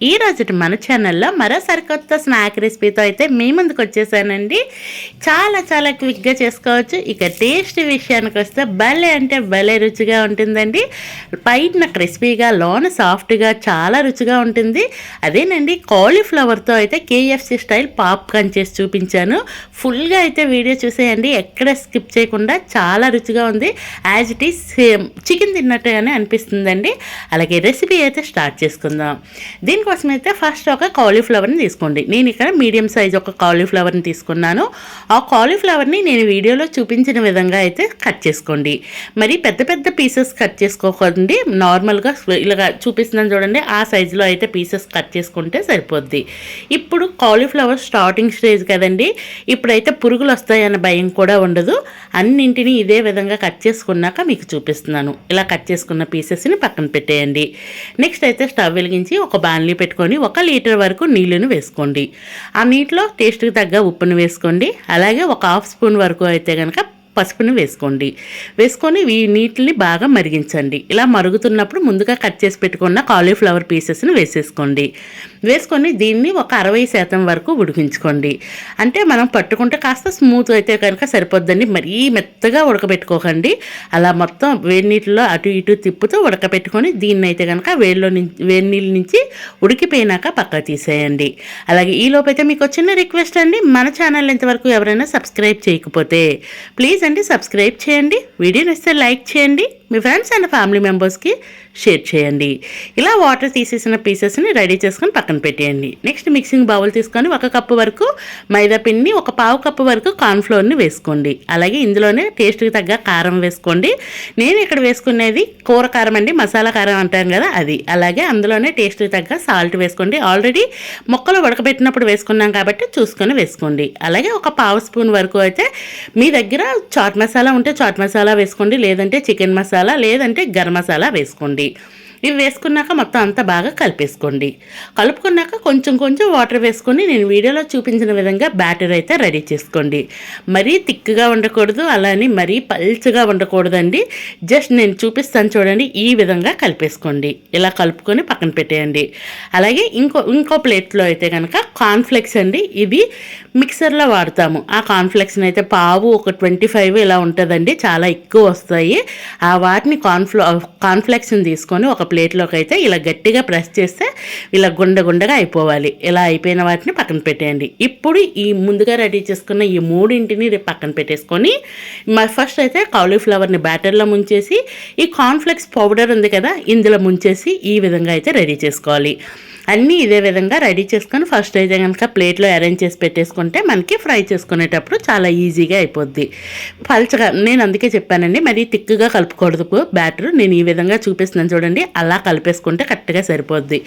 ఈ రోజు మన ఛానల్లో మరో సరికొత్త స్నాక్ రెసిపీతో అయితే మీ ముందుకు వచ్చేసానండి. చాలా చాలా క్విక్గా చేసుకోవచ్చు. ఇక టేస్ట్ విషయానికి వస్తే భలే అంటే భలే రుచిగా ఉంటుందండి. పైన క్రిస్పీగా లోన సాఫ్ట్గా చాలా రుచిగా ఉంటుంది. అదేనండి కాలీఫ్లవర్తో అయితే కేఎఫ్సి స్టైల్ పాప్కార్న్ చేసి చూపించాను. ఫుల్గా అయితే వీడియో చూసేయండి. ఎక్కడ స్కిప్ చేయకుండా చాలా రుచిగా ఉంది. As it is same chicken తిన్నట్టుగానే అనిపిస్తుందండి. అలాగే రెసిపీ అయితే స్టార్ట్ చేసుకుందాం. దీనికోసం అయితే ఫస్ట్ ఒక కాలీఫ్లవర్ని తీసుకోండి. నేను ఇక్కడ మీడియం సైజ్ ఒక కాలీఫ్లవర్ని తీసుకున్నాను. ఆ కాలీఫ్లవర్ని నేను వీడియోలో చూపించిన విధంగా అయితే కట్ చేసుకోండి. మరి పెద్ద పెద్ద పీసెస్ కట్ చేసుకోకండి. నార్మల్గా ఇలాగా చూపిస్తున్నాను చూడండి. ఆ సైజులో అయితే పీసెస్ కట్ చేసుకుంటే సరిపోద్ది. ఇప్పుడు కాలీఫ్లవర్ స్టార్టింగ్ స్టేజ్ కదండి. ఇప్పుడైతే పురుగులు వస్తాయన్న భయం కూడా ఉండదు. అన్నింటినీ ఇదే విధంగా కట్ చేసుకున్నాక మీకు చూపిస్తున్నాను. ఇలా కట్ చేసుకున్న పీసెస్ని పక్కన పెట్టేయండి. నెక్స్ట్ అయితే స్టవ్ వెలిగించి ఒక బాన్లీ పెట్టుకొని ఒక లీటర్ వరకు నీళ్ళను వేసుకోండి. ఆ నీటిలో టేస్ట్కి తగ్గ ఉప్పును వేసుకోండి. అలాగే ఒక హాఫ్ స్పూన్ వరకు అయితే కనుక పసుపుని వేసుకోండి. వేసుకొని ఈ నీటిని బాగా మరిగించండి. ఇలా మరుగుతున్నప్పుడు ముందుగా కట్ చేసి పెట్టుకున్న కాలీఫ్లవర్ పీసెస్ని వేసేసుకోండి. వేసుకొని దీన్ని ఒక అరవై శాతం వరకు ఉడికించుకోండి. అంటే మనం పట్టుకుంటే కాస్త స్మూత్ అయితే కనుక సరిపోద్దండి. మరీ మెత్తగా ఉడకబెట్టుకోకండి. అలా మొత్తం వేడి నీటిలో అటు ఇటు తిప్పుతూ ఉడకబెట్టుకొని దీన్ని అయితే కనుక వేడిలో నుంచి వేడి నీళ్ళ నుంచి ఉడికిపోయినాక పక్క తీసేయండి. అలాగే ఈ లోపైతే మీకు చిన్న రిక్వెస్ట్ అండి. మన ఛానల్ ఇంతవరకు ఎవరైనా సబ్స్క్రైబ్ చేయకపోతే ప్లీజ్ అండి సబ్స్క్రైబ్ చేయండి. వీడియో నచ్చితే లైక్ చేయండి. మీ ఫ్రెండ్స్ అండ్ ఫ్యామిలీ మెంబర్స్కి షేర్ చేయండి. ఇలా వాటర్ తీసేసిన పీసెస్ని రెడీ చేసుకొని పక్కన పెట్టేయండి. నెక్స్ట్ మిక్సింగ్ బౌల్ తీసుకొని ఒక కప్పు వరకు మైదా పిండిని ఒక పావు కప్పు వరకు కార్న్ఫ్లోర్ని వేసుకోండి. అలాగే ఇందులోనే టేస్ట్కి తగ్గ కారం వేసుకోండి. నేను ఇక్కడ వేసుకునేది కూర కారం అండి మసాలా కారం అంటాం కదా అది. అలాగే అందులోనే టేస్ట్కి తగ్గ సాల్ట్ వేసుకోండి. ఆల్రెడీ మొక్కలు ఉడకబెట్టినప్పుడు వేసుకున్నాం కాబట్టి చూసుకొని వేసుకోండి. అలాగే ఒక పావు స్పూన్ వరకు అయితే మీ దగ్గర చాట్ మసాలా ఉంటే చాట్ మసాలా వేసుకోండి లేదంటే చికెన్ మసాలా లేదంటే గరం మసాలా వేసుకోండి. ఇవి వేసుకున్నాక మొత్తం అంతా బాగా కలిపేసుకోండి. కలుపుకున్నాక కొంచెం కొంచెం వాటర్ వేసుకొని నేను వీడియోలో చూపించిన విధంగా బ్యాటర్ అయితే రెడీ చేసుకోండి. మరీ థిక్గా ఉండకూడదు అలానే మరీ పల్చగా ఉండకూడదండి. జస్ట్ నేను చూపిస్తాను చూడండి ఈ విధంగా కలిపేసుకోండి. ఇలా కలుపుకొని పక్కన పెట్టేయండి. అలాగే ఇంకో ఇంకో ప్లేట్లో అయితే కనుక కాన్ఫ్లెక్స్ అండి ఇది మిక్సర్లో వాడతాము. ఆ కాన్ఫ్లెక్స్ని అయితే పావు ఒక ట్వంటీ ఫైవ్ ఇలా ఉంటుందండి చాలా ఎక్కువ వస్తాయి. ఆ వాటిని కాన్ఫ్లో కాన్ఫ్లెక్స్ని తీసుకొని ఒక ప్లేట్లోకి అయితే ఇలా గట్టిగా ప్రెస్ చేస్తే ఇలా గుండ గుండగా అయిపోవాలి. ఇలా అయిపోయిన వాటిని పక్కన పెట్టేయండి. ఇప్పుడు ఈ ముందుగా రెడీ చేసుకున్న ఈ మూడింటిని పక్కన పెట్టేసుకొని మా ఫస్ట్ అయితే కాలీఫ్లవర్ని బ్యాటర్లో ముంచేసి ఈ కార్న్ఫ్లెక్స్ పౌడర్ ఉంది కదా ఇందులో ముంచేసి ఈ విధంగా అయితే రెడీ చేసుకోవాలి. అన్నీ ఇదే విధంగా రెడీ చేసుకొని ఫస్ట్ అయితే కనుక ప్లేట్లో అరేంజ్ చేసి పెట్టేసుకుంటే మనకి ఫ్రై చేసుకునేటప్పుడు చాలా ఈజీగా అయిపోద్ది. పల్చగా నేను అందుకే చెప్పానండి మరి తిక్కుగా కలుపుకూడదు బ్యాటర్. నేను ఈ విధంగా చూపిస్తున్నాను చూడండి అలా కలిపేసుకుంటే కరెక్ట్గా సరిపోద్ది.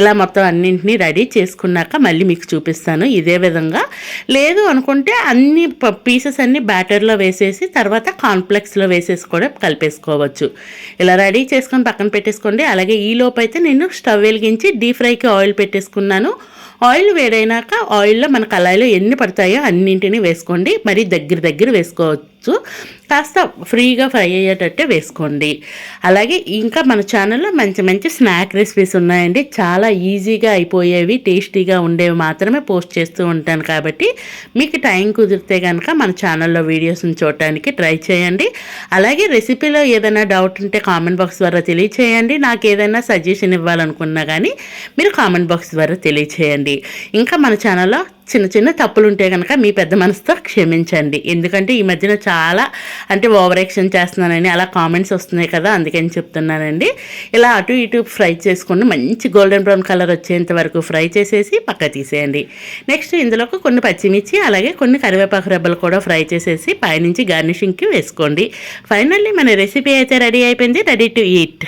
ఇలా మొత్తం అన్నింటినీ రెడీ చేసుకున్నాక మళ్ళీ మీకు చూపిస్తాను. ఇదే విధంగా లేదు అనుకుంటే అన్ని పీసెస్ అన్ని బ్యాటర్లో వేసేసి తర్వాత కాన్ఫ్లెక్స్లో వేసేసి కూడా కలిపేసుకోవచ్చు. ఇలా రెడీ చేసుకొని పక్కన పెట్టేసుకోండి. అలాగే ఈ లోపు అయితే నేను స్టవ్ వెలిగించి డీప్ ఫ్రైకి ఆయిల్ పెట్టేసుకున్నాను. ఆయిల్ వేడైనాక ఆయిల్లో మన కళాయిలో ఎన్ని పడతాయో అన్నింటినీ వేసుకోండి. మరి దగ్గర దగ్గర వేసుకోవచ్చు కాస్త ఫ్రీగా ఫ్రై అయ్యేటట్టే వేసుకోండి. అలాగే ఇంకా మన ఛానల్లో మంచి మంచి స్నాక్ రెసిపీస్ ఉన్నాయండి. చాలా ఈజీగా అయిపోయేవి టేస్టీగా ఉండేవి మాత్రమే పోస్ట్ చేస్తూ ఉంటాను కాబట్టి మీకు టైం కుదిరితే కనుక మన ఛానల్లో వీడియోస్ని చూడటానికి ట్రై చేయండి. అలాగే రెసిపీలో ఏదైనా డౌట్ ఉంటే కామెంట్ బాక్స్ ద్వారా తెలియచేయండి. నాకు ఏదైనా సజెషన్ ఇవ్వాలనుకున్నా కానీ మీరు కామెంట్ బాక్స్ ద్వారా తెలియచేయండి. ఇంకా మన ఛానల్లో చిన్న చిన్న తప్పులు ఉంటే కనుక మీ పెద్ద మనసుతో క్షమించండి. ఎందుకంటే ఈ మధ్యన చాలా అంటే ఓవర్ యాక్షన్ చేస్తున్నానని అలా కామెంట్స్ వస్తున్నాయి కదా అందుకని చెప్తున్నానండి. ఇలా అటు ఇటు ఫ్రై చేసుకుని మంచి గోల్డెన్ బ్రౌన్ కలర్ వచ్చేంత వరకు ఫ్రై చేసేసి పక్క తీసేయండి. నెక్స్ట్ ఇందులోకి కొన్ని పచ్చిమిర్చి అలాగే కొన్ని కరివేపాకు రెబ్బలు కూడా ఫ్రై చేసేసి పైనుంచి గార్నిషింగ్కి వేసుకోండి. ఫైనల్లీ మన రెసిపీ అయితే రెడీ అయిపోయింది. Ready to eat.